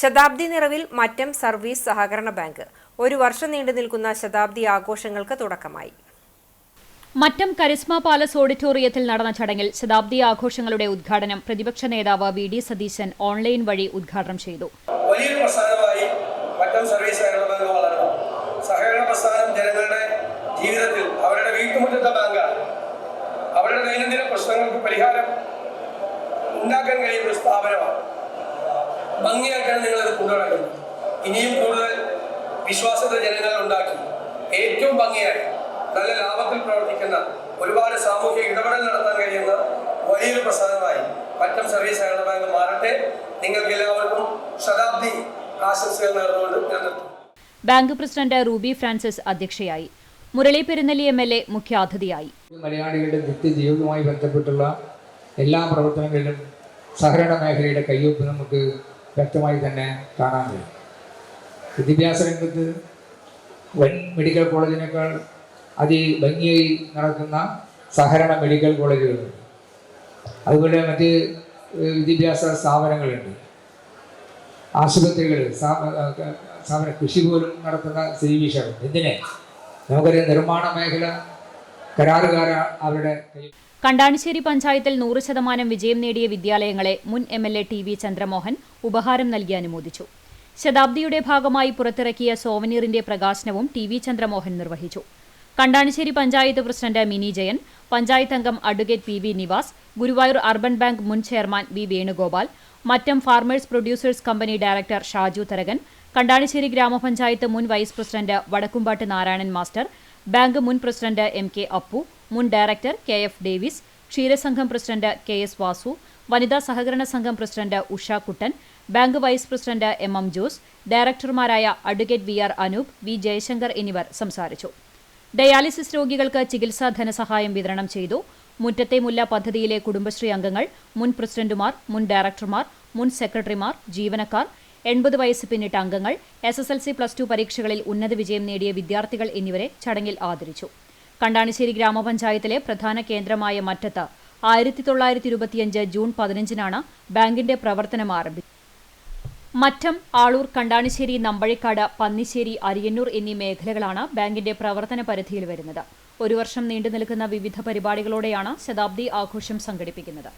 ശതാബ്ദി നിറവിൽ മറ്റം സർവീസ് സഹകരണ ബാങ്ക്. ഒരു വർഷം നീണ്ടു നിൽക്കുന്ന ശതാബ്ദി ആഘോഷങ്ങൾക്ക് തുടക്കമായി. മറ്റം കരിസ്മ പാലസ് ഓഡിറ്റോറിയത്തിൽ നടന്ന ചടങ്ങിൽ ശതാബ്ദി ആഘോഷങ്ങളുടെ ഉദ്ഘാടനം പ്രതിപക്ഷ നേതാവ് വി ഡി സതീശൻ ഓൺലൈൻ വഴി ഉദ്ഘാടനം ചെയ്തു. വലിയൊരു പ്രസ്ഥാനമായി മറ്റം സർവീസ് സഹകരണ ബാങ്ക് സഹകരണ പ്രസ്ഥാനം ജനങ്ങളുടെ ജീവിതത്തിൽ അവരുടെ വീട്ടുമുറ്റത്തെ ബാങ്കാണ്. അവരുടെ ദൈനംദിന പ്രശ്നങ്ങൾക്ക് പരിഹാരം ഉണ്ടാക്കാൻ കഴിയുന്ന ഒരു സ്ഥാപനമാണ്. ഭംഗിയായിട്ടാണ് അത് കൊണ്ടുനടക്കുന്നത്. ഇനിയും കൂടുതൽ വിശ്വാസത ജനങ്ങൾ ഉണ്ടാക്കി. ഏറ്റവും ഭംഗിയായി നല്ല ലാഭത്തിൽ പ്രവർത്തിക്കുന്ന ഒരുപാട് സാമൂഹിക ഇടപെടൽ നടത്താൻ കഴിയുന്ന വലിയൊരു പ്രസ്ഥാനമായി മറ്റം സർവീസ് സഹകരണ ബാങ്ക് മാറട്ടെ. നിങ്ങൾക്ക് എല്ലാവർക്കും ശതാബ്ദി ആശംസകൾ നേർന്നുകൊണ്ട് ഞാൻ ബാങ്ക് പ്രസിഡന്റ് റൂബി ഫ്രാൻസിസ് അധ്യക്ഷയായി. Murali Perunelly M L A മുഖ്യാതിഥിയായി. മലയാളികളുടെ നിത്യജീവിതവുമായി ബന്ധപ്പെട്ടുള്ള എല്ലാ പ്രവർത്തനങ്ങളിലും സഹകരണ മേഖലയുടെ കയ്യൊപ്പ് നമുക്ക് വ്യക്തമായി തന്നെ കാണാൻ കഴിയും. വിദ്യാഭ്യാസ രംഗത്ത് വൻ മെഡിക്കൽ കോളേജിനേക്കാൾ അതിഭംഗിയായി നടക്കുന്ന സഹകരണ മെഡിക്കൽ കോളേജുകളുണ്ട്. അതുപോലെ മറ്റ് വിദ്യാഭ്യാസ സ്ഥാപനങ്ങളുണ്ട്. ആശുപത്രികൾ സ്ഥാപന കൃഷി പോലും നടത്തുന്ന സ്ഥിതിവിശേഷം എന്തിനെ? നമുക്കൊരു നിർമ്മാണ മേഖല കണ്ടാണിശ്ശേരി പഞ്ചായത്തിൽ നൂറ് ശതമാനം വിജയം നേടിയ വിദ്യാലയങ്ങളെ മുൻ M L A T V Chandramohan ഉപഹാരം നൽകി അനുമോദിച്ചു. ശതാബ്ദിയുടെ ഭാഗമായി പുറത്തിറക്കിയ സോവനീറിന്റെ പ്രകാശനവും ടി വി ചന്ദ്രമോഹൻ നിർവഹിച്ചു. കണ്ടാണിശ്ശേരി പഞ്ചായത്ത് പ്രസിഡന്റ് മിനി ജയൻ പഞ്ചായത്ത് അംഗം advocate P V Nivas Guruvayur urban bank മുൻ chairman V Venugopal Mattam farmers producers company director Shaju Tharakan Kandanassery ഗ്രാമപഞ്ചായത്ത് മുൻ vice president Vadakkumpat Narayanan master bank മുൻ പ്രസിഡന്റ് എം കെ അപ്പു മുൻ ഡയറക്ടർ കെ എഫ് ഡേവിസ് ക്ഷീരസംഘം president K S Vasu വനിതാ സഹകരണ സംഘം president Usha Kuttan bank vice president M M Jose ഡയറക്ടർമാരായ advocate V R Anoop V Jayasankar എന്നിവർ സംസാരിച്ചു. Dialysis രോഗികൾക്ക് ചികിത്സാ ധനസഹായം വിതരണം ചെയ്തു. മുറ്റത്തെ മുല്ല പദ്ധതിയിലെ കുടുംബശ്രീ അംഗങ്ങൾ മുൻ പ്രസിഡന്റുമാർ മുൻ ഡയറക്ടർമാർ മുൻ സെക്രട്ടറിമാർ ജീവനക്കാർ എൺപത് വയസ്സ് പിന്നിട്ട അംഗങ്ങൾ S S L C plus two പരീക്ഷകളിൽ ഉന്നത വിജയം നേടിയ വിദ്യാർത്ഥികൾ എന്നിവരെ ചടങ്ങിൽ ആദരിച്ചു. കണ്ടാണിശ്ശേരി ഗ്രാമപഞ്ചായത്തിലെ പ്രധാന കേന്ദ്രമായ മറ്റത്ത് ആയിരത്തി തൊള്ളായിരത്തി ഇരുപത്തിയഞ്ച് ജൂൺ പതിനഞ്ചിനാണ് ബാങ്കിന്റെ പ്രവർത്തനം ആരംഭിച്ചത്. മറ്റം ആളൂർ കണ്ടാണിശ്ശേരി നമ്പഴിക്കാട് പന്നിശ്ശേരി അരിയന്നൂർ എന്നീ മേഖലകളാണ് ബാങ്കിന്റെ പ്രവർത്തന പരിധിയിൽ വരുന്നത്. ഒരു വർഷം നീണ്ടു നിൽക്കുന്ന വിവിധ പരിപാടികളോടെയാണ് ശതാബ്ദി ആഘോഷം സംഘടിപ്പിക്കുന്നത്.